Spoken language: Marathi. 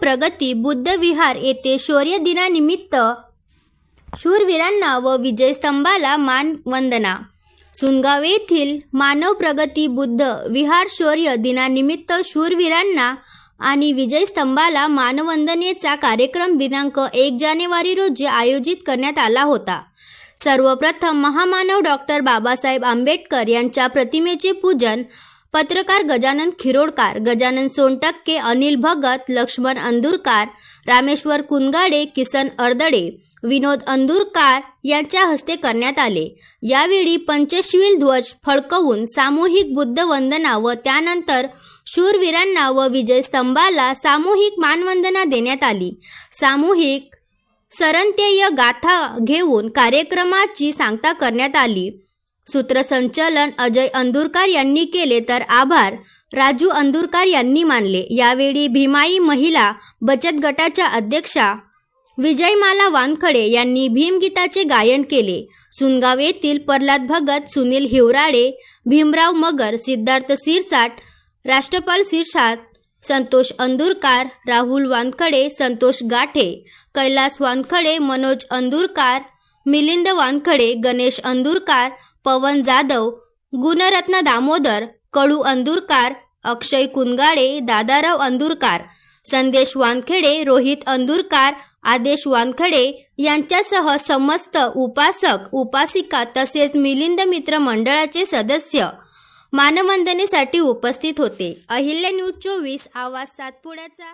प्रगती बुद्ध विहार येथे शौर्य दिनानिमित्त शूरवीरांना व विजयस्तंभाला मानवंदना सुनगाव येथील मानव प्रगती बुद्ध विहार शौर्य दिनानिमित्त शूरवीरांना आणि विजयस्तंभाला मानवंदनेचा कार्यक्रम दिनांक एक जानेवारी रोजी आयोजित करण्यात आला होता. सर्वप्रथम महामानव डॉक्टर बाबासाहेब आंबेडकर यांच्या प्रतिमेचे पूजन पत्रकार गजानन खिरोडकार गजानन सोनटक्के अनिल भगत लक्ष्मण अंदुरकार रामेश्वर कुनगाडे किसन अर्दडे विनोद अंदुरकार यांच्या हस्ते करण्यात आले. यावेळी पंचशील ध्वज फडकवून सामूहिक बुद्ध वंदना व त्यानंतर शूरवीरांना व विजय स्तंभाला सामूहिक मानवंदना देण्यात आली. सामूहिक सरंत्येय गाथा घेऊन कार्यक्रमाची सांगता करण्यात आली. सूत्रसंचलन अजय अंदुरकार यांनी केले तर आभार. राजू अंदुरकार यांनी मानले. यावेळी भीमाई महिला बचत गटाच्या अध्यक्षा विजयमाला वानखडे यांनी भीमगीताचे गायन केले. सुनगाव येथील प्रल्हाद भगत सुनील हिवराळे भीमराव मगर सिद्धार्थ सिरसाट राष्ट्रपाल सिरसाट संतोष अंदुरकार राहुल वानखडे संतोष गाठे कैलास वानखडे मनोज अंदुरकार मिलिंद वानखडे गणेश अंदुरकार पवन जाधव गुणरत्न दामोदर कडू अंदुरकार अक्षय कुनगाडे दादाराव अंदुरकार संदेश वानखेडे रोहित अंदुरकार आदेश वानखडे यांच्यासह समस्त उपासक उपासिका तसेच मिलिंद मित्र मंडळाचे सदस्य मानवंदनेसाठी उपस्थित होते. अहिल्या न्यूज चोवीस आवाज सातपुड्याचा.